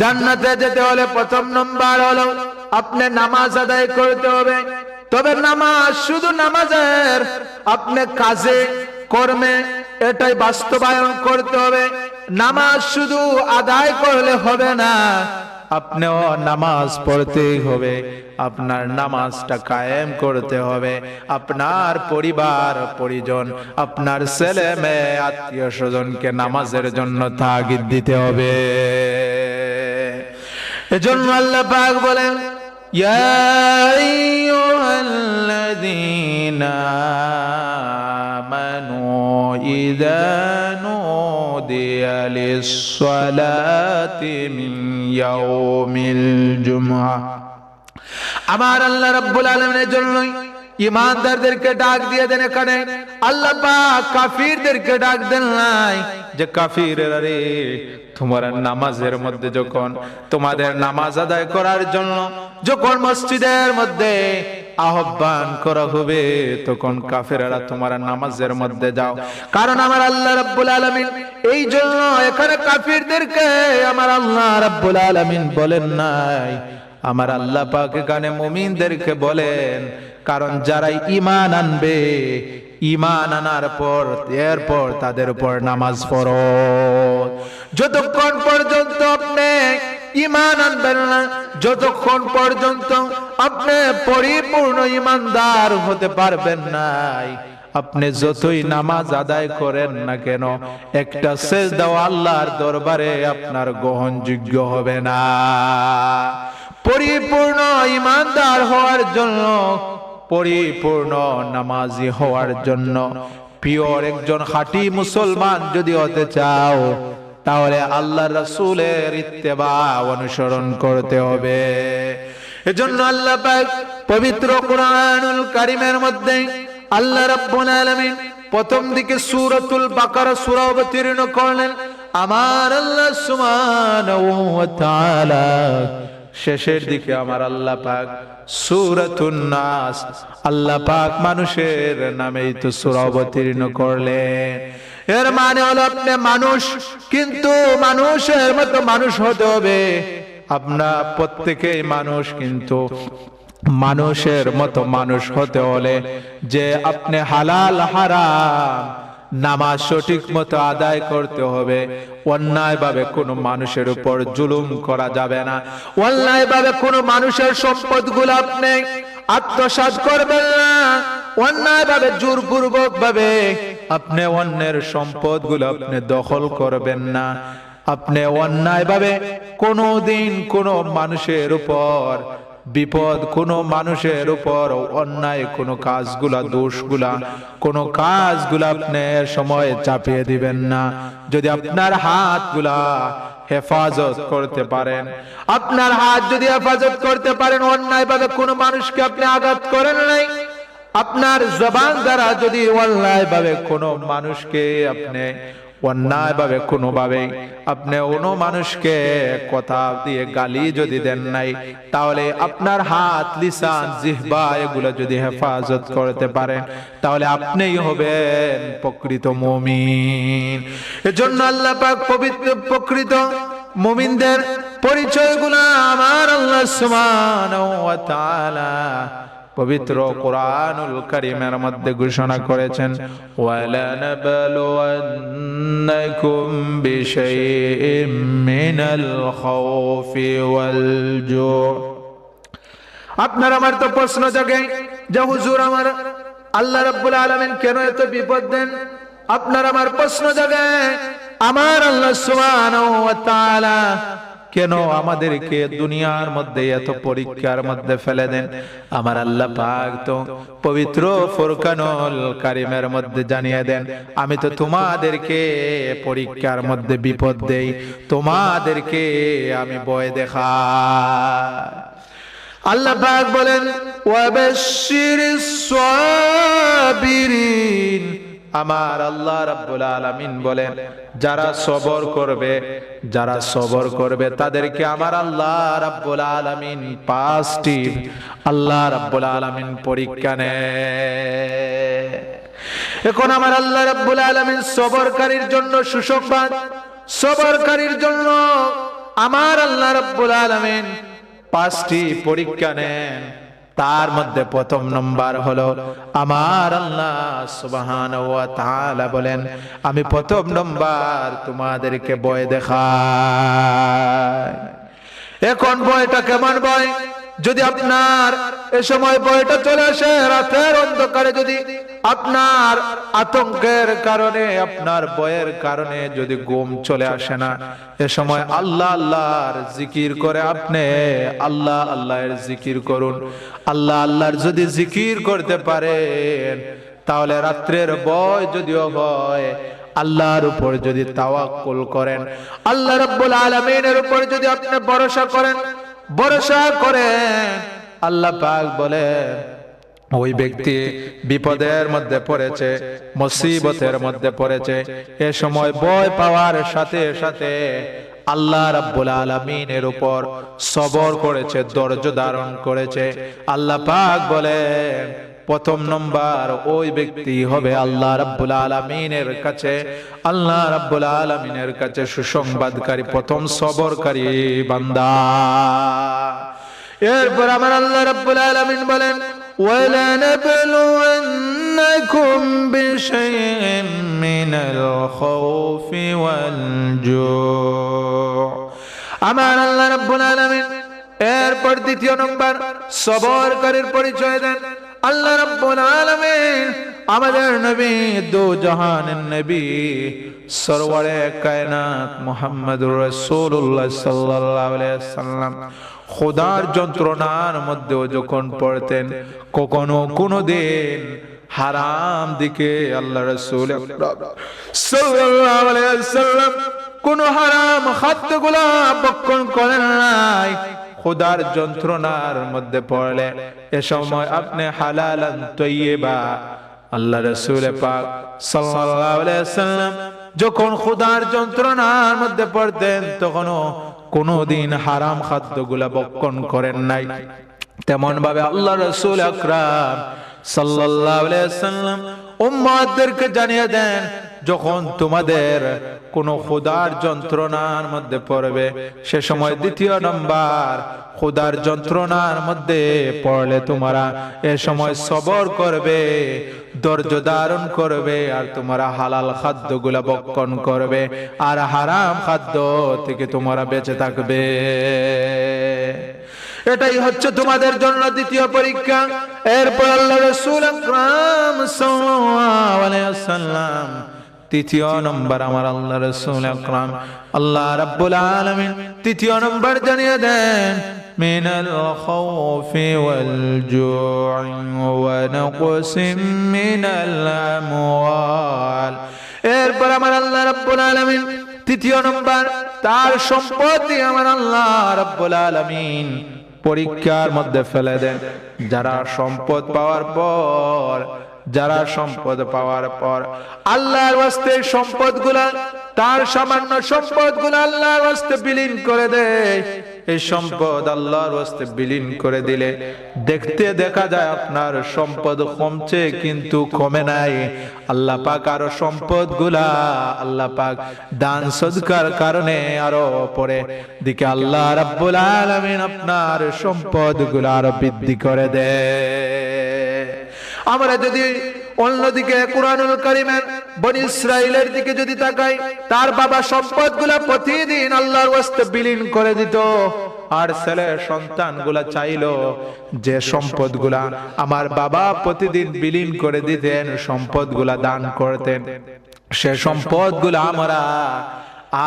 জান্নাতে যেতে হলে প্রথম নম্বর হলো আপনি নামাজ আদায় করতে হবে। তবে নামাজ শুধু নামাজের আপনি কাজে, কর্মে এটাই বাস্তবায়ন করতে হবে। নামাজ শুধু আদায় করলে হবে না, আপনিও নামাজ পড়তেই হবে। আপনার নামাজটা কায়েম করতে হবে। আপনার পরিবার, পরিজন, আপনার ছেলে মেয়ে, আত্মীয় স্বজনকে নামাজের জন্য তাগিদ দিতে হবে। এজন্য আল্লাহ পাক বলেন, ইয়া আইয়ুহাল্লাযীনা আমানু ইযা নুদিয়া লিস-সালাতি মিন ইয়াউমিল জুমআহ আমার আল্লাহ রাব্বুল আলামিনের জন্যই ইমানদারদেরকে ডাক দিয়ে দেন এখানে। আল্লাহ কাফিরদেরকে ডাক দেন নাই যে, কাফিরেরা রে, তোমার নামাজের মধ্যে যখন, তোমাদের নামাজ আদায় করার জন্য যখন মসজিদের মধ্যে আহ্বান করা হবে, তখন কাফেরেরা তোমার নামাজের মধ্যে যাও। কারণ আমার আল্লাহ রাব্বুল আলামিন এই জন্য এখানে কাফিরদেরকে আমার আল্লাহ রাব্বুল আলামিন বলেন নাই। আমার আল্লাহ পাক এখানে মুমিনদেরকে বলেন কারণ যারাই ইমান আনবে ইমান আনার পর, এরপর তাদের উপর নামাজ পড়ো। যতক্ষণ পর্যন্ত আপনি ইমান আনবেন না, যতক্ষণ পর্যন্ত আপনি পরিপূর্ণ ইমানদার হতে পারবেন নাই, আপনি যতই নামাজ আদায় করেন না কেন, একটা শেষ দেওয়া আল্লাহর দরবারে আপনার গ্রহণযোগ্য হবে না। পরিপূর্ণ ইমানদার হওয়ার জন্য পরিপূর্ণ নামাজি হওয়ার জন্য। পিওর একজন খাঁটি মুসলমান যদি হতে চাও, তাহলে আল্লাহ রসুলের ইত্তেবা অনুসরণ করতে হবে। এজন্য আল্লাহ পবিত্র কোরআনুল কারিমের মধ্যে আল্লাহ রাব্বুল আলামিন প্রথম দিকে সূরাতুল বাকারা সূরা অবতীর্ণ করলেন, আমার আল্লাহ সুবহানাহু ওয়া তাআলা শেষের দিকে আমার আল্লাহ পাক সূরাতুন নাস, আল্লাহ পাক মানুষের নামেই তো সূরা অবতীর্ণ করলেন। এর মানে হলো আপনি মানুষ, কিন্তু মানুষের মতো মানুষ হতে হবে। আপনার প্রত্যেকেই মানুষ, কিন্তু মানুষের মতো মানুষ হতে হলে যে আপনি হালাল, হারাম নামাজ সঠিক মতো আদায় করতে হবে অন্যায় ভাবে কোনো মানুষের উপর জুলুম করা যাবে না। অন্যায় ভাবে কোনো মানুষের সম্পদগুলো আপনি আত্মসাৎ করবেন না। অন্যায় ভাবে জোরপূর্বক ভাবে আপনি অন্যের সম্পদগুলো আপনি দখল করবেন না। আপনি অন্যায় ভাবে কোনোদিন কোনো মানুষের উপর বিপদ কোন মানুষের উপর, অন্যায় কোন কাজগুলা, দোষগুলা, কোন কাজগুলা আপনি সময় চাপিয়ে দিবেন না। যদি আপনার হাতগুলা হেফাজত করতে পারেন, আপনার হাত যদি হেফাজত করতে পারেন অন্যায় ভাবে কোনো মানুষকে আপনি আঘাত করেন নাই। আপনার জবান দ্বারা যদি অন্যায় ভাবে কোনো মানুষকে আপনি অন্যায় ভাবে কোনো ভাবে আপনি অন্য মানুষকে কথা দিয়ে গালি যদি দেন নাই, তাহলে আপনার হাত, লিসান, জিহবা এগুলো যদি হেফাজত করতে পারেন, তাহলে আপনিই হবেন প্রকৃত মুমিন। এজন্য আল্লাহ পাক পবিত্র, প্রকৃত মুমিনদের পরিচয়গুলো আমার আল্লাহ সুবহানাহু ওয়া তাআলা পবিত্র কোরআনুল কারীমের মধ্যে ঘোষণা করেছেন ওয়ালা নাবলুওয়ান্নাকুম বিশাইইম মিনাল খাউফি ওয়াল জু' আপনার আমার তো প্রশ্ন জাগে যে হুজুর আমার আল্লাহ রাব্বুল আলামিন কেন এত বিপদ দেন? আপনার আমার প্রশ্ন জাগে আমার আল্লাহ সুবহানাহু ওয়া তাআলা কেন আমাদেরকে দুনিয়ার মধ্যে এত পরীক্ষার মধ্যে ফেলে দেন? আমার আল্লাহ পাক তো পবিত্র ফুরকানুল কারিমের মধ্যে জানিয়ে দেন আমি তো তোমাদেরকে পরীক্ষার মধ্যে বিপদ দেই তোমাদেরকে আমি ভয় দেখা আল্লাহ পাক বলেন ওয়াবাশশিরিস সাবিরিন। আমার আল্লাহ রাব্বুল আলামিন বলেন, যারা সবর করবে, যারা সবর করবে, তাদেরকে আমার আল্লাহ রাব্বুল আলামিন পাঁচটি আল্লাহ রাব্বুল আলামিন পরীক্ষা নেয় এখন আমার আল্লাহ রাব্বুল আলামিন সবরকারীর জন্য সুসংবাদ, সবরকারীর জন্য আমার আল্লাহ রাব্বুল আলামিন পাঁচটি পরীক্ষা নেন। তার মধ্যে প্রথম নম্বর হলো আমার আল্লাহ সুবাহান বলেন, আমি প্রথম নম্বর তোমাদেরকে বয় দেখা এখন বয়টা কেমন বয় যদি আপনার এ সময় বয়টা চলে আসে, রাতের অন্ধকারে যদি আপনার আতঙ্কের কারণে, আপনার বয়ের কারণে যদি ঘুম চলে আসে না, এ সময় আল্লাহ আল্লাহর জিকির করে আপনি আল্লাহ আল্লাহর জিকির করুন। আল্লাহ আল্লাহর যদি জিকির করতে পারেন, তাহলে রাত্রের বয় যদিও হয়, আল্লাহর উপর যদি তাওয়াক্কুল করেন। আল্লাহ রাব্বুল আলামিনের উপর যদি আপনি ভরসা করেন ভরসা করে আল্লাহ পাক বলে, ওই ব্যক্তি বিপদের মধ্যে পড়েছে, মুসিবতের মধ্যে পড়েছে, এ সময় বয় পাওয়ার সাথে সাথে আল্লাহ রাব্বুল আলামিনের উপর সবর করেছে, ধৈর্য ধারণ করেছে। আল্লাহ পাক বলেন প্রথম নম্বর ওই ব্যক্তি হবে আল্লাহ রাব্বুল আলামিনের কাছে আল্লাহ রাব্বুল আলামিনের কাছে সুসংবাদকারী প্রথম সবরকারী বান্দা এরপর আমার আল্লাহ রাব্বুল আলামিন বলেন ولنبلونكم بشيء من الخوف والجوع আমার আল্লাহ রাব্বুল আলামিন এরপর দ্বিতীয় নম্বর সবরকারীর পরিচয় দেন আল্লাহ রাব্বুল আলামিন আমাদের নবী, দু জাহানের নবী, সরওয়ারে কায়নাত মুহাম্মদুর রাসূলুল্লাহ সাল্লাল্লাহু আলাইহি সাল্লাম খোদার যন্ত্রণার মধ্যেও যখন পড়তেন, কখনো কোনো দিন হারাম দিকে আল্লাহ রাসূল সাল্লাম কোন হারাম খাদ্যগুলা বক্ষণ করেন নাই। খোদার যন্ত্রণার মধ্যে পড়লে এ সময় আপনি হালালান তৈয়বা। আল্লাহ রসুল পাক সাল্লাম যখন খোদার যন্ত্রণার মধ্যে পড়তেন, তখনও কোনোদিন হারাম খাদ্যগুলা বক্ষণ করেন নাই। তেমন ভাবে আল্লাহ রসুল আকরাম সাল্লাল্লাহু আলাইহি সাল্লাম উম্মতদেরকে জানিয়ে দেন যখন তোমাদের কোন খোদার যন্ত্রণার মধ্যে পড়বে, সে সময় দ্বিতীয় নম্বর খোদার যন্ত্রণার মধ্যে পড়লে তোমরা এ সময় সবর করবে, ধৈর্য ধারণ করবে, আর তোমরা হালাল খাদ্যগুলা বক্ষণ করবে, আর হারাম খাদ্য থেকে তোমরা বেঁচে থাকবে। এটাই হচ্ছে তোমাদের জন্য দ্বিতীয় পরীক্ষা। এরপর আল্লাহ রসুল আকরাম ওয়াসাল্লাম তৃতীয় নম্বর আমার আল্লাহ রসুল আকরাম আল্লাহ রাব্বুল আলামিন তৃতীয় নম্বর জানিয়ে দেন من الخوف والجوع ونقص من الأموال এরপর আমার আল্লাহ রাব্বুল আলামিন তৃতীয় নম্বর তার সম্পত্তি আমার আল্লাহ রাব্বুল আলামিন পরীক্ষার মধ্যে ফেলে দেন যারা সম্পদ পাওয়ার পর যারা সম্পদ পাওয়ার পর আল্লাহর ওয়াস্তে সম্পদগুলা তার সামান্য সম্পদগুলা আল্লাহর ওয়াস্তে বিলীন করে দেয়। এই সম্পদ আল্লাহর ওয়াস্তে বিলীন করে দিলে দেখতে দেখা যায় আপনার সম্পদ কমছে কিন্তু কমে নাই। আল্লাহ পাক আরও সম্পদগুলা আল্লাহ পাক দান সদকার কারণে আরও পরে দিকে আল্লাহ রাব্বুল আলামিন আপনার সম্পদগুলা আরও বৃদ্ধি করে দেয়। আমরা যদি অন্যদিকে কোরআনুল করিমের বনি ইসরাইলের দিকে যদি তাকাই, তার বাবা সম্পদগুলা প্রতিদিন আল্লাহর ওয়াস্তে বিলীন করে দিত। আর ছেলে সন্তানগুলা চাইলো যে সম্পদগুলা আমার বাবা প্রতিদিন বিলীন করে দিতেন সম্পদগুলা দান করতেন। সে সম্পদগুলা আমরা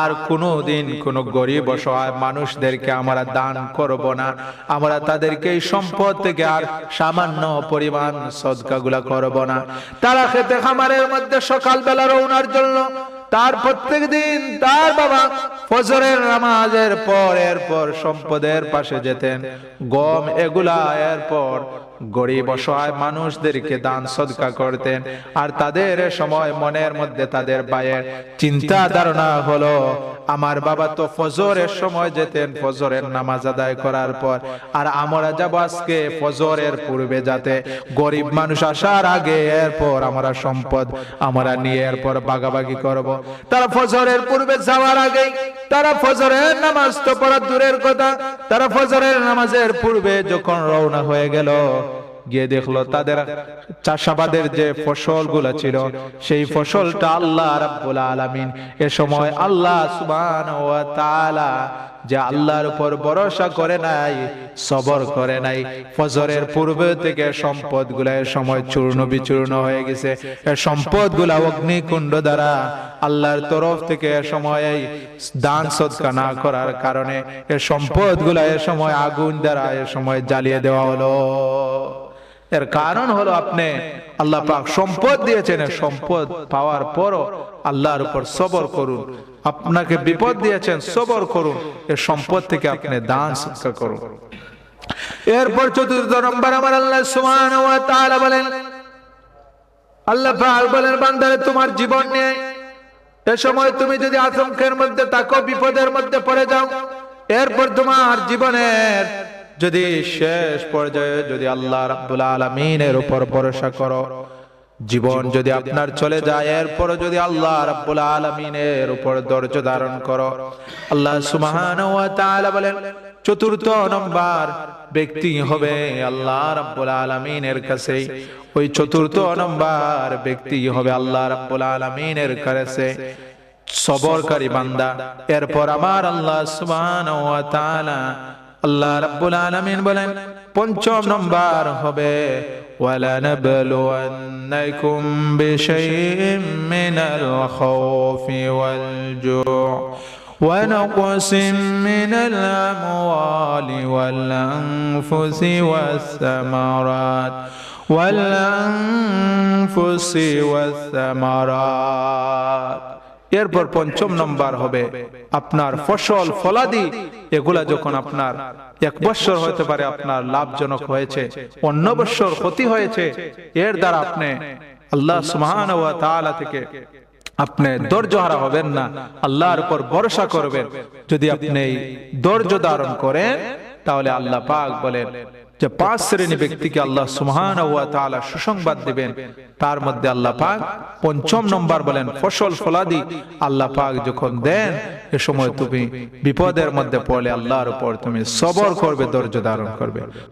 আর কোনো দিন কোনো গরিব অসহায় মানুষদেরকে আমরা দান করব না। আমরা তাদেরকে এই সম্পদ থেকে আর সামান্য পরিমাণ সদকাগুলা করব না। তারা খেতে খামারের মধ্যে সকালবেলা রওনার জন্য, তার প্রত্যেক দিন তার বাবা ফজরের নামাজের পর এরপর সম্পদের পাশে যেতেন। গম এগুলা এরপর গরিব অসহায় মানুষদেরকে দান সদকা করতেন। আর তাদের সময় মনের মধ্যে তাদের বায়ের চিন্তা ধারণা হলো আমার বাবা তো ফজরের সময় যেতেন ফজরের নামাজ আদায় করার পর। আর আমরা যাব আজকে ফজরের পূর্বে যাতে গরিব মানুষ আসার আগে এরপর আমরা সম্পদ আমরা নিয়ে এরপর বাগাবাগি করব। তারা ফজরের পূর্বে যাওয়ার আগে তারা ফজরের নামাজ তো পড়া দূরের কথা। তারা ফজরের নামাজের পূর্বে যখন রওনা হয়ে গেল, গিয়ে দেখল তাদের চাষাবাদের যে ফসল ফসলগুলো ছিল, সেই ফসলটা আল্লাহ রাব্বুল আলামিন এ সময় আল্লাহ সুবান যে আল্লাহর উপর ভরসা করে নাই, সবর করে নাই। ফজরের পূর্বে থেকে সম্পদগুলা সময় চূর্ণ বিচূর্ণ হয়ে গেছে। সম্পদগুলা অগ্নিকুণ্ড দ্বারা আল্লাহর তরফ থেকে সময় দান সৎকা না করার কারণে এ সম্পদগুলা এ সময় আগুন দ্বারা এ সময় জ্বালিয়ে দেওয়া হলো। এর কারণ হলো আপনি আল্লাহ পাক সম্পদ দিয়েছেন সম্পদ পাওয়ার পরও আল্লাহর উপর সবর করুন। আপনাকে বিপদ দিয়েছেন, সবর করুন এ সম্পদ থেকে আপনি দান সৎকার করুন। এরপর চতুর্থ নম্বর আমার আল্লাহ তাআলা বলেন, আল্লাহ পাক বলেন, বান্দারে, তোমার জীবন নিয়ে এ সময় তুমি যদি আতঙ্কের মধ্যে থাকো, বিপদের মধ্যে পড়ে যাও, এরপর তোমার জীবনের যদি শেষ পর্যায়ে যদি আল্লাহ রাব্বুল আলামিনের উপর ভরসা করো, জীবন যদি আপনার চলে যায় এরপর যদি আল্লাহ রাব্বুল আলামিনের উপর ধৈর্য ধারণ করো, আল্লাহ সুবহানাহু ওয়া তাআলা বলেন, চতুর্থ নম্বর ব্যক্তি হবে আল্লাহ রাব্বুল আলামিনের কাছে। ওই চতুর্থ নম্বর ব্যক্তি হবে আল্লাহ রাব্বুল আলামিনের কাছে। সবরকারী বান্দা। এরপর আমার আল্লাহ সুবহানাহু ওয়া তাআলা আল্লাহ রাব্বুল আলামিন বলেন পঞ্চম নম্বর হবে ولنبلونكم بشيء من الخوف والجوع ونقص من الأموال والأنفس والثمرات والأنفس والثمرات এরপর পঞ্চম নম্বর হবে আপনার ফসল ফলাদি এগুলা যখন আপনার এক বছর হতে পারে আপনার লাভজনক হয়েছে, অন্য বছর ক্ষতি হয়েছে, এর দ্বারা আপনি আল্লাহ সুহান থেকে আপনি ধৈর্য হারা হবেন না, আল্লাহর উপর ভরসা করবেন। যদি আপনি এই ধৈর্য ধারণ করেন, তাহলে আল্লাহ পাক বলেন যে পাঁচ শ্রেণি ব্যক্তিকে আল্লাহ সুহান সুসংবাদ দিবেন, তার মধ্যে আল্লাহ পাক পঞ্চম নম্বর বলেন, ফসল ফলাদি আল্লাহ পাক যখন দেন, এ সময় তুমি বিপদের মধ্যে পড়লে আল্লাহর উপর তুমি সবর করবে, ধৈর্য ধারণ করবে।